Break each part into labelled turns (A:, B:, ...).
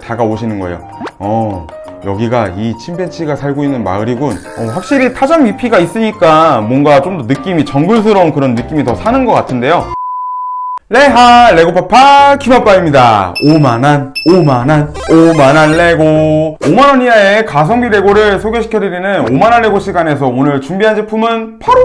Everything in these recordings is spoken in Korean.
A: 다가오시는 거예요. 어, 여기가 이 침팬치가 살고 있는 마을이군. 어, 확실히 타전 미피가 있으니까 뭔가 좀 더 느낌이 정글스러운 그런 느낌이 더 사는 것 같은데요. 레하 레고파파 키마빠입니다. 5만원, 5만원, 5만원 레고. 5만원 이하의 가성비 레고를 소개시켜드리는 5만원 레고 시간에서 오늘 준비한 제품은 바로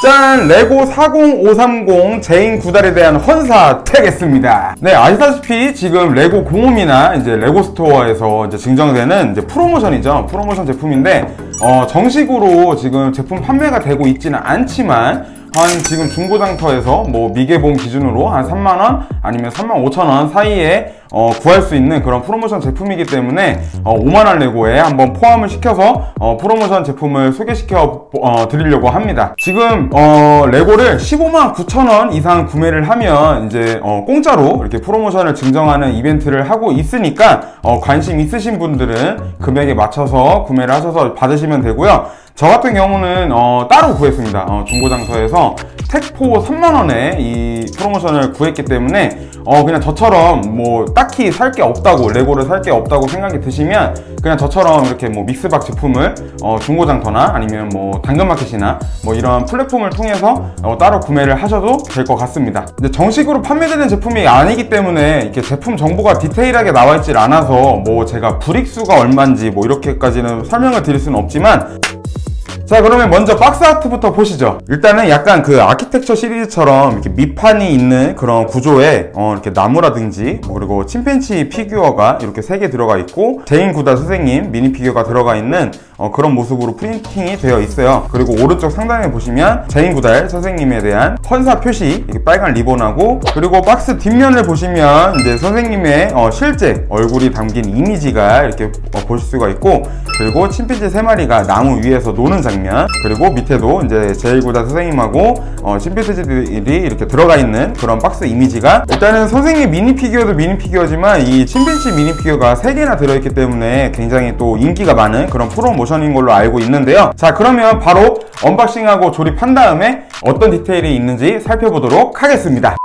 A: 짠! 레고 40530 제인 구달에 대한 헌사 태겠습니다. 네, 아시다시피 지금 레고 공홈이나 이제 레고 스토어에서 이제 증정되는 이제 프로모션이죠. 프로모션 제품인데, 어, 정식으로 지금 제품 판매가 되고 있지는 않지만, 한 지금 중고장터에서 뭐 미개봉 기준으로 한 3만원 아니면 3만 5천원 사이에 어, 구할 수 있는 그런 프로모션 제품이기 때문에 어, 5만원 레고에 한번 포함을 시켜서 어, 프로모션 제품을 소개시켜 어, 드리려고 합니다. 지금 어, 레고를 15만 9천원 이상 구매를 하면 이제 어, 공짜로 이렇게 프로모션을 증정하는 이벤트를 하고 있으니까 어, 관심 있으신 분들은 금액에 맞춰서 구매를 하셔서 받으시면 되고요. 저 같은 경우는 어, 따로 구했습니다. 어, 중고장터에서 택포 3만원에 이 프로모션을 구했기 때문에 어, 그냥 저처럼 뭐 딱히 살 게 없다고 레고를 살 게 없다고 생각이 드시면 그냥 저처럼 이렇게 뭐 믹스박 제품을 어, 중고장터나 아니면 뭐 당근마켓이나 뭐 이런 플랫폼을 통해서 어, 따로 구매를 하셔도 될 것 같습니다. 근데 정식으로 판매되는 제품이 아니기 때문에 이렇게 제품 정보가 디테일하게 나와 있질 않아서 뭐 제가 불익수가 얼마인지 뭐 이렇게까지는 설명을 드릴 수는 없지만 자 그러면 먼저 박스 아트부터 보시죠. 일단은 약간 그 아키텍처 시리즈처럼 이렇게 밑판이 있는 그런 구조에 어, 이렇게 나무라든지 뭐 그리고 침팬치 피규어가 이렇게 세 개 들어가 있고 제인 구다 선생님 미니 피규어가 들어가 있는 어, 그런 모습으로 프린팅이 되어 있어요. 그리고 오른쪽 상단에 보시면 제인 구달 선생님에 대한 헌사 표시 빨간 리본하고 그리고 박스 뒷면을 보시면 이제 선생님의 어, 실제 얼굴이 담긴 이미지가 이렇게 어, 보실 수가 있고 그리고 침팬지 세 마리가 나무 위에서 노는 장면 그리고 밑에도 이제 제일구다 선생님하고 어, 침팬지들이 이렇게 들어가 있는 그런 박스 이미지가 일단은 선생님 미니 피규어도 미니 피규어지만 이 침팬지 미니 피규어가 3개나 들어있기 때문에 굉장히 또 인기가 많은 그런 프로모션 인 걸로 알고 있는데요. 자 그러면 바로 언박싱하고 조립한 다음에 어떤 디테일이 있는지 살펴보도록 하겠습니다.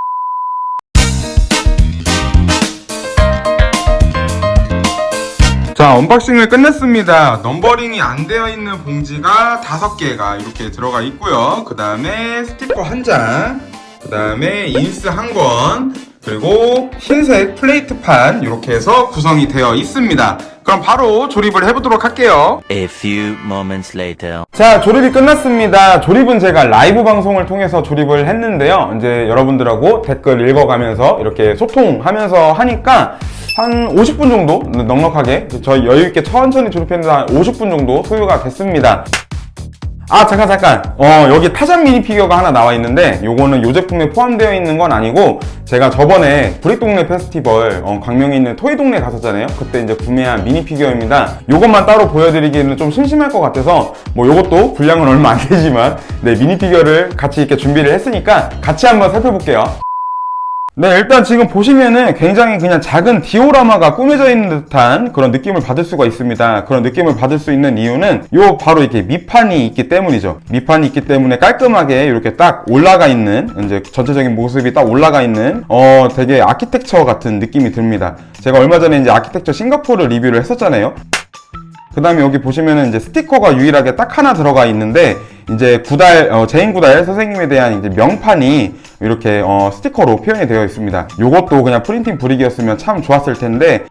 A: 자 언박싱을 끝냈습니다. 넘버링이 안 되어 있는 봉지가 다섯 개가 이렇게 들어가 있고요. 그 다음에 스티커 한장그 다음에 인스 한 권 그리고 흰색 플레이트판 이렇게 해서 구성이 되어 있습니다 그럼 바로 조립을 해보도록 할게요.
B: A few moments later.
A: 자 조립이 끝났습니다. 조립은 제가 라이브 방송을 통해서 조립을 했는데요. 이제 여러분들하고 댓글 읽어가면서 이렇게 소통하면서 하니까 한 50분 정도 넉넉하게 저희 여유있게 천천히 조립했는데 한 50분 정도 소요가 됐습니다 아 잠깐 잠깐. 어 여기 타잔 미니 피규어가 하나 나와 있는데 요거는 요 제품에 포함되어 있는 건 아니고 제가 저번에 브릭동네 페스티벌 어, 광명에 있는 토이동네 갔었잖아요? 그때 이제 구매한 미니 피규어입니다. 요것만 따로 보여드리기는 좀 심심할 것 같아서 뭐 요것도 분량은 얼마 안 되지만 네 미니 피규어를 같이 이렇게 준비를 했으니까 같이 한번 살펴볼게요 네, 일단 지금 보시면은 굉장히 그냥 작은 디오라마가 꾸며져 있는 듯한 그런 느낌을 받을 수가 있습니다. 그런 느낌을 받을 수 있는 이유는 요 바로 이렇게 밑판이 있기 때문이죠. 밑판이 있기 때문에 깔끔하게 이렇게 딱 올라가 있는 이제 전체적인 모습이 딱 올라가 있는 어 되게 아키텍처 같은 느낌이 듭니다. 제가 얼마 전에 이제 아키텍처 싱가포르 리뷰를 했었잖아요. 그 다음에 여기 보시면은 이제 스티커가 유일하게 딱 하나 들어가 있는데 이제 구달 어, 제인 구달 선생님에 대한 이제 명판이 이렇게 어, 스티커로 표현이 되어 있습니다. 요것도 그냥 프린팅 브릭이었으면 참 좋았을 텐데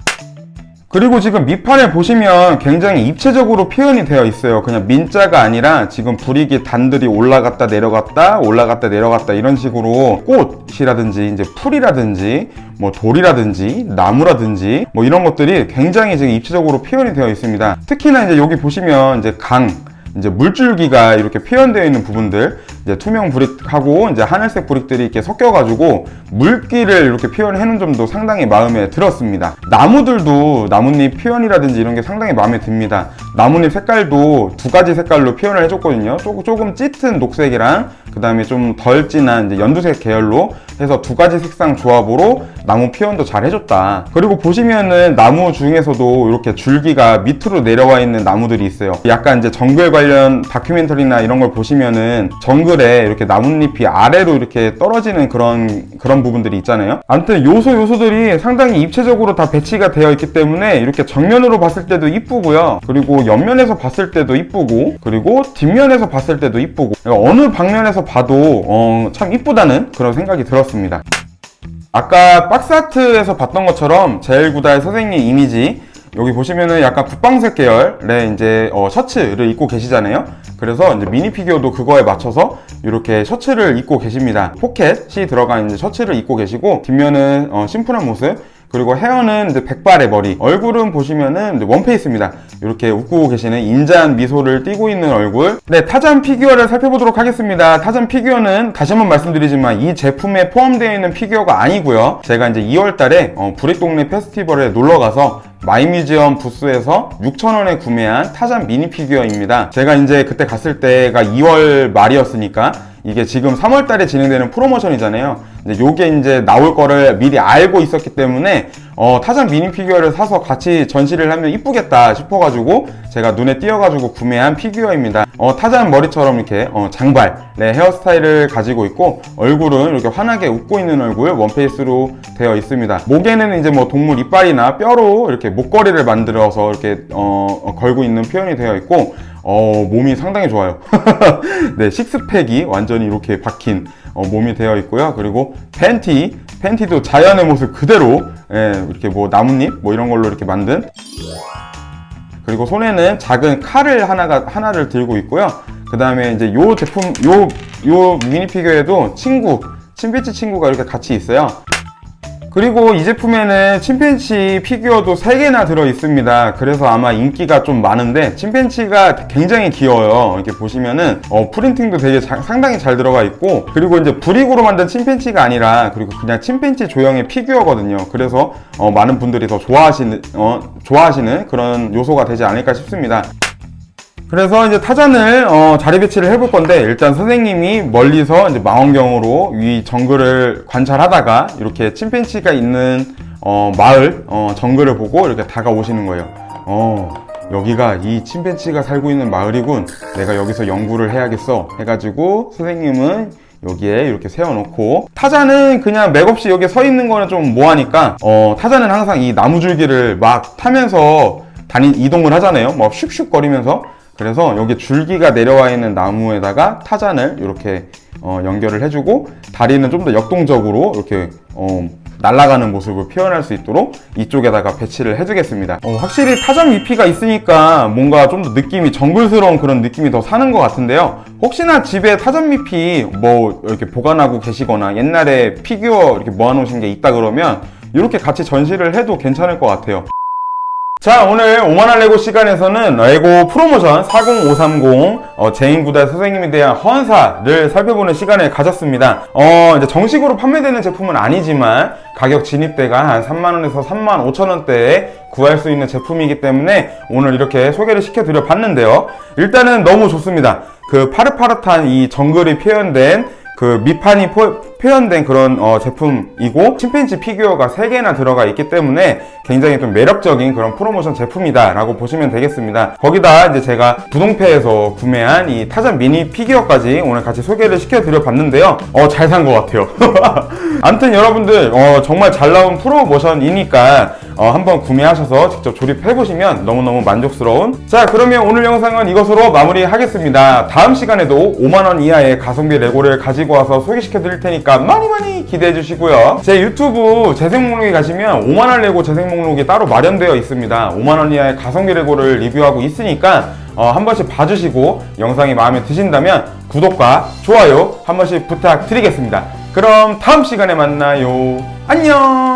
A: 그리고 지금 밑판을 보시면 굉장히 입체적으로 표현이 되어 있어요. 그냥 민자가 아니라 지금 브릭이 단들이 올라갔다 내려갔다 올라갔다 내려갔다 이런 식으로 꽃이라든지 이제 풀이라든지 뭐 돌이라든지 나무라든지 뭐 이런 것들이 굉장히 지금 입체적으로 표현이 되어 있습니다. 특히나 이제 여기 보시면 이제 강 이제 물줄기가 이렇게 표현되어 있는 부분들 이제 투명 브릭하고 이제 하늘색 브릭들이 이렇게 섞여가지고 물기를 이렇게 표현해 놓은 점도 상당히 마음에 들었습니다. 나무들도 나뭇잎 표현이라든지 이런 게 상당히 마음에 듭니다. 나뭇잎 색깔도 두 가지 색깔로 표현을 해줬거든요. 조금, 조금 짙은 녹색이랑 그 다음에 좀 덜 진한 연두색 계열로 해서 두 가지 색상 조합으로 나무 표현도 잘 해줬다. 그리고 보시면은 나무 중에서도 이렇게 줄기가 밑으로 내려와 있는 나무들이 있어요. 약간 이제 정글 관련 다큐멘터리나 이런 걸 보시면은 정글 정글에 이렇게 나뭇잎이 아래로 이렇게 떨어지는 그런 그런 부분들이 있잖아요. 아무튼 요소 요소들이 상당히 입체적으로 다 배치가 되어 있기 때문에 이렇게 정면으로 봤을 때도 이쁘고요. 그리고 옆면에서 봤을 때도 이쁘고 그리고 뒷면에서 봤을 때도 이쁘고 어느 방면에서 봐도 어, 참 이쁘다는 그런 생각이 들었습니다. 아까 박스아트에서 봤던 것처럼 제일구다의 선생님 이미지 여기 보시면은 약간 국방색 계열의 이제 어, 셔츠를 입고 계시잖아요. 그래서 이제 미니 피규어도 그거에 맞춰서 이렇게 셔츠를 입고 계십니다. 포켓이 들어간 이제 셔츠를 입고 계시고 뒷면은 어, 심플한 모습. 그리고 헤어는 백발의 머리. 얼굴은 보시면은 원페이스입니다. 이렇게 웃고 계시는 인자한 미소를 띠고 있는 얼굴. 네, 타잔 피규어를 살펴보도록 하겠습니다. 타잔 피규어는 다시 한번 말씀드리지만 이 제품에 포함되어 있는 피규어가 아니고요. 제가 이제 2월 달에 어, 부릭동네 페스티벌에 놀러 가서 마이뮤지엄 부스에서 6,000원에 구매한 타잔 미니 피규어입니다. 제가 이제 그때 갔을 때가 2월 말이었으니까 이게 지금 3월 달에 진행되는 프로모션이잖아요. 이제 요게 이제 나올 거를 미리 알고 있었기 때문에 어, 타잔 미니 피규어를 사서 같이 전시를 하면 이쁘겠다 싶어가지고 제가 눈에 띄어가지고 구매한 피규어입니다. 어, 타잔 머리처럼 이렇게 어, 장발, 네, 헤어스타일을 가지고 있고 얼굴은 이렇게 환하게 웃고 있는 얼굴 원페이스로 되어 있습니다. 목에는 이제 뭐 동물 이빨이나 뼈로 이렇게 목걸이를 만들어서 이렇게 어, 어, 걸고 있는 표현이 되어 있고 어, 몸이 상당히 좋아요. 네, 식스팩이 완전히 이렇게 박힌 어, 몸이 되어 있고요. 그리고 팬티, 팬티도 자연의 모습 그대로 예, 이렇게 뭐 나뭇잎 뭐 이런 걸로 이렇게 만든 그리고 손에는 작은 칼을 하나가 하나를 들고 있고요. 그 다음에 이제 요 제품 요 요 미니 피규어에도 친구 침팬치 친구가 이렇게 같이 있어요. 그리고 이 제품에는 침팬치 피규어도 3개나 들어 있습니다. 그래서 아마 인기가 좀 많은데 침팬치가 굉장히 귀여워요. 이렇게 보시면은 어, 프린팅도 되게 자- 상당히 잘 들어가 있고 그리고 이제 브릭으로 만든 침팬치가 아니라 그리고 그냥 침팬치 조형의 피규어거든요. 그래서 어, 많은 분들이 더 좋아하시는 어, 좋아하시는 그런 요소가 되지 않을까 싶습니다. 그래서 이제 타잔을 어, 자리 배치를 해볼 건데 일단 선생님이 멀리서 이제 망원경으로 이 정글을 관찰하다가 이렇게 침팬치가 있는 어, 마을 어, 정글을 보고 이렇게 다가오시는 거예요. 어, 여기가 이 침팬치가 살고 있는 마을이군. 내가 여기서 연구를 해야겠어. 해가지고 선생님은 여기에 이렇게 세워놓고 타자는 그냥 맥없이 여기에 서 있는 거는 좀 뭐하니까 어, 타자는 항상 이 나무줄기를 막 타면서 다니 이동을 하잖아요. 뭐 슉슉 거리면서 그래서 여기 줄기가 내려와 있는 나무에다가 타잔을 이렇게 어, 연결을 해주고 다리는 좀 더 역동적으로 이렇게 어, 날아가는 모습을 표현할 수 있도록 이쪽에다가 배치를 해주겠습니다. 어, 확실히 타잔 위피가 있으니까 뭔가 좀 더 느낌이 정글스러운 그런 느낌이 더 사는 것 같은데요. 혹시나 집에 타잔 위피 뭐 이렇게 보관하고 계시거나 옛날에 피규어 이렇게 모아놓으신 게 있다 그러면 이렇게 같이 전시를 해도 괜찮을 것 같아요. 자 오늘 5만원 레고 시간에서는 레고 프로모션 40530 어, 제인구달 선생님에 대한 헌사를 살펴보는 시간을 가졌습니다. 어, 이제 정식으로 판매되는 제품은 아니지만 가격 진입대가 한 3만원에서 3만 5천원대에 구할 수 있는 제품이기 때문에 오늘 이렇게 소개를 시켜드려 봤는데요. 일단은 너무 좋습니다. 그 파릇파릇한 이 정글이 표현된 그 밑판이 포- 표현된 그런 어, 제품이고 침팬지 피규어가 3개나 들어가 있기 때문에 굉장히 좀 매력적인 그런 프로모션 제품이다 라고 보시면 되겠습니다. 거기다 이제 제가 부동패에서 구매한 이 타잔 미니 피규어까지 오늘 같이 소개를 시켜드려 봤는데요. 어 잘 산 것 같아요. 아무튼 여러분들 어, 정말 잘 나온 프로모션이니까 어, 한번 구매하셔서 직접 조립해 보시면 너무너무 만족스러운. 자 그러면 오늘 영상은 이것으로 마무리하겠습니다. 다음 시간에도 5만원 이하의 가성비 레고를 가지고 와서 소개시켜 드릴 테니까 많이 많이 기대해 주시고요. 제 유튜브 재생 목록에 가시면 5만원 레고 재생 목록이 따로 마련되어 있습니다. 5만원 이하의 가성비 레고를 리뷰하고 있으니까 어, 한 번씩 봐주시고 영상이 마음에 드신다면 구독과 좋아요 한 번씩 부탁드리겠습니다. 그럼 다음 시간에 만나요. 안녕